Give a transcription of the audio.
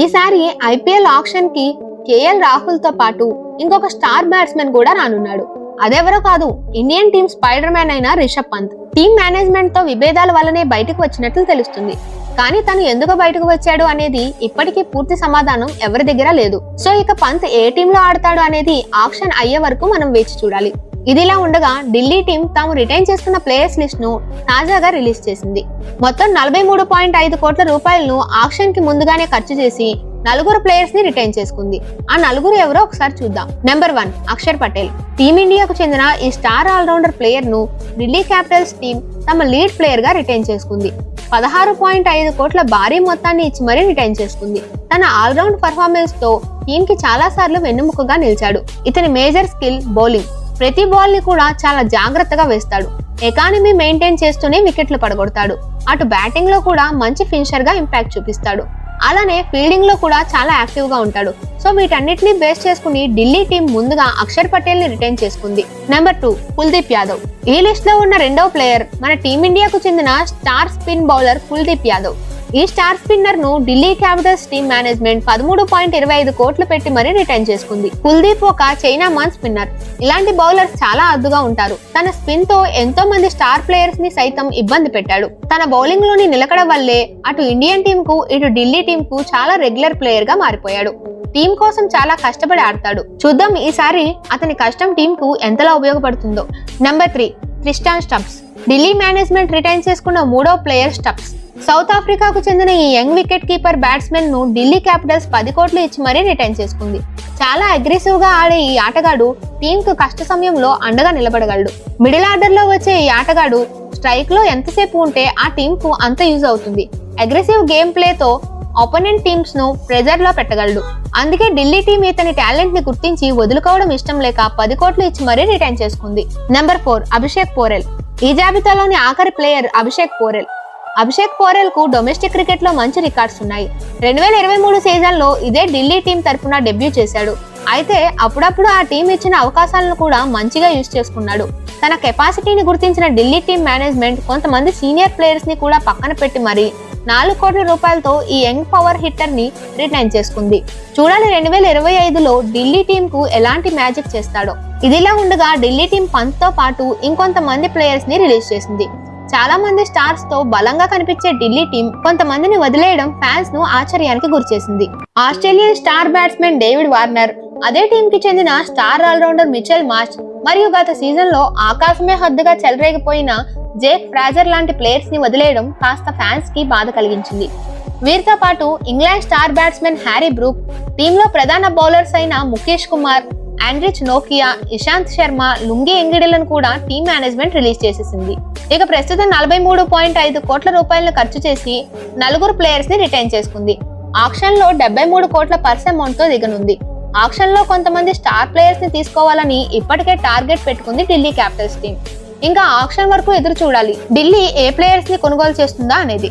ఈసారి IPL ఆక్షన్కి KL రాహుల్తో పాటు ఇంకొక స్టార్ బ్యాట్స్మెన్ కూడా రానున్నాడు. అదెవరో కాదు ఇండియన్ టీమ్ స్పైడర్ మ్యాన్ అయిన రిషబ్ పంత్. టీమ్ మేనేజ్మెంట్తో విభేదాల వల్లనే బయటకు వచ్చినట్లు తెలుస్తుంది. కానీ తను ఎందుకు బయటకు వచ్చాడు అనేది ఇప్పటికీ పూర్తి సమాధానం ఎవరి దగ్గర లేదు. సో ఇక పంత్ ఏ టీంలో ఆడతాడు అనేది ఆప్షన్ అయ్యే వరకు మనం వేచి చూడాలి. ఇదిలా ఉండగా ఢిల్లీ టీం తాము రిటైన్ చేసుకున్న ప్లేయర్స్ లిస్ట్ను తాజాగా రిలీజ్ చేసింది. మొత్తం నలభై మూడు పాయింట్ ఐదు కోట్ల రూపాయలను ఆక్షన్కి ముందుగానే ఖర్చు చేసి నలుగురు ప్లేయర్స్ని రిటైన్ చేసుకుంది. ఆ నలుగురు ఎవరో ఒకసారి చూద్దాం. Number one Akshar Patel. టీమిండియాకు చెందిన ఈ స్టార్ ఆల్రౌండర్ ప్లేయర్ను ఢిల్లీ క్యాపిటల్స్ టీం తమ లీడ్ ప్లేయర్గా రిటైన్ చేసుకుంది. పదహారు పాయింట్ ఐదు కోట్ల భారీ మొత్తాన్ని ఇచ్చి మరీ రిటైన్ చేసుకుంది. తన ఆల్రౌండ్ పర్ఫార్మెన్స్తో టీం కి చాలా సార్లు వెన్నుముకగా నిలిచాడు. ఇతని మేజర్ స్కిల్ బౌలింగ్ ప్రతి బాల్ని కూడా చాలా జాగ్రత్తగా వేస్తాడు. ఎకానమీ మెయింటైన్ చేస్తూనే వికెట్లు పడగొడతాడు. అటు బ్యాటింగ్లో కూడా మంచి ఫినిషర్గా ఇంపాక్ట్ చూపిస్తాడు. అలానే ఫీల్డింగ్లో కూడా చాలా యాక్టివ్గా ఉంటాడు. సో వీటన్నిటిని బేస్ చేసుకుని ఢిల్లీ టీం ముందుగా అక్షర్ పటేల్ని రిటైన్ చేసుకుంది. Number two Kuldeep Yadav. ఈ లిస్ట్లో ఉన్న రెండవ ప్లేయర్ మన టీమిండియాకు చెందిన star spin bowler Kuldeep Yadav. ఈ స్టార్ స్పిన్నర్ను ఢిల్లీ క్యాపిటల్స్ టీమ్ మేనేజ్మెంట్ పదమూడు పాయింట్ ఇరవై ఐదు కోట్లు పెట్టి మరీ రిటైన్ చేసుకుంది. కుల్దీప్ ఒక చైనా మాన్ స్పిన్నర్. ఇలాంటి బౌలర్స్ చాలా అద్దుగా ఉంటారు. తన స్పిన్తో ఎంతో మంది స్టార్ ప్లేయర్స్ని సైతం ఇబ్బంది పెట్టాడు. తన బౌలింగ్లోని నిలకడ వల్లే అటు ఇండియన్ టీం కు ఇటు ఢిల్లీ టీం కు చాలా రెగ్యులర్ ప్లేయర్గా మారిపోయాడు. టీం కోసం చాలా కష్టపడి ఆడతాడు. చూద్దాం ఈసారి అతని కష్టం టీం కు ఎంతలా ఉపయోగపడుతుందో. Number three Tristan Stubbs. Delhi management retain చేసుకున్న మూడో ప్లేయర్ స్టబ్స్. సౌత్ ఆఫ్రికాకు చెందిన ఈ యంగ్ వికెట్ కీపర్ బ్యాట్స్మెన్ను ఢిల్లీ క్యాపిటల్స్ పది కోట్లు ఇచ్చి మరీ రిటైన్ చేసుకుంది. చాలా అగ్రెసివ్గా ఆడే ఈ ఆటగాడు టీమ్కు కష్ట సమయంలో అండగా నిలబడగలడు. మిడిల్ ఆర్డర్లో వచ్చే ఈ ఆటగాడు స్ట్రైక్లో ఎంతసేపు ఉంటే ఆ టీం కు అంత యూజ్ అవుతుంది. అగ్రెసివ్ గేమ్ ప్లే తో ఆపోనెంట్ టీమ్స్ను ప్రెజర్లో పెట్టగలడు. అందుకే ఢిల్లీ టీం ఇతని టాలెంట్ని గుర్తించి వదులుకోవడం ఇష్టం లేక పది కోట్లు ఇచ్చి మరీ రిటైన్ చేసుకుంది. Number four Abhishek Porel. ఈ జాబితాలోని ఆఖరి ప్లేయర్ అభిషేక్ పోరెల్. అభిషేక్ పోరెల్కు డొమెస్టిక్ క్రికెట్లో మంచి రికార్డ్స్ ఉన్నాయి. రెండు వేల ఇరవై మూడు సీజన్లో ఇదే ఢిల్లీ టీం తరఫున డెబ్యూ చేశాడు. అయితే అప్పుడప్పుడు ఆ టీం ఇచ్చిన అవకాశాలను కూడా మంచిగా యూజ్ చేసుకున్నాడు. తన కెపాసిటీని గుర్తించిన ఢిల్లీ టీం మేనేజ్మెంట్ కొంతమంది సీనియర్ ప్లేయర్స్ని కూడా పక్కన పెట్టి మరి నాలుగు కోట్ల రూపాయలతో ఈ యంగ్ పవర్ హిట్టర్ని రిటైన్ చేసుకుంది. చూడాలి రెండు వేల ఇరవై ఐదులో ఢిల్లీ టీం కు ఎలాంటి మ్యాజిక్ చేస్తాడో. ఇదిలా ఉండగా ఢిల్లీ టీం పంత్తో పాటు ఇంకొంతమంది ప్లేయర్స్ని రిలీజ్ చేసింది. చాలా మంది స్టార్స్తో బలంగా కనిపించే ఢిల్లీ టీం కొంతమందిని వదిలేయడం ఫ్యాన్స్ను ఆశ్చర్యానికి గురిచేసింది. Australian star batsmen David Warner అదే టీం కి చెందిన స్టార్ ఆల్రౌండర్ మిచెల్ మార్చ్ మరియు గత సీజన్లో ఆకాశమే హద్దుగా చెలరేగిపోయిన జేక్ ఫ్రాజర్ లాంటి ప్లేయర్స్ని వదిలేయడం కాస్త ఫ్యాన్స్కి బాధ కలిగించింది. వీరితో పాటు England star batsmen Harry Brook టీంలో ప్రధాన బౌలర్స్ అయిన ముఖేష్ కుమార్ ఆండ్రిచ్ నోకియా ఇషాంత్ శర్మ లుంగి ఎంగిడిలను కూడా టీమ్ మేనేజ్మెంట్ రిలీజ్ చేసేసింది. ఇక ప్రస్తుతం నలభై మూడు పాయింట్ ఐదు కోట్ల రూపాయలను ఖర్చు చేసి నలుగురు ప్లేయర్స్ని రిటైన్ చేసుకుంది. ఆక్షన్లో డెబ్బై మూడు కోట్ల పర్స్ అమౌంట్తో దిగనుంది. ఆక్షన్లో కొంతమంది స్టార్ ప్లేయర్స్ని తీసుకోవాలని ఇప్పటికే టార్గెట్ పెట్టుకుంది ఢిల్లీ క్యాపిటల్స్ టీం ఇంకా ఆక్షన్ వరకు ఎదురు చూడాలి. ఢిల్లీ ఏ ప్లేయర్స్ని కొనుగోలు చేస్తుందా అనేది.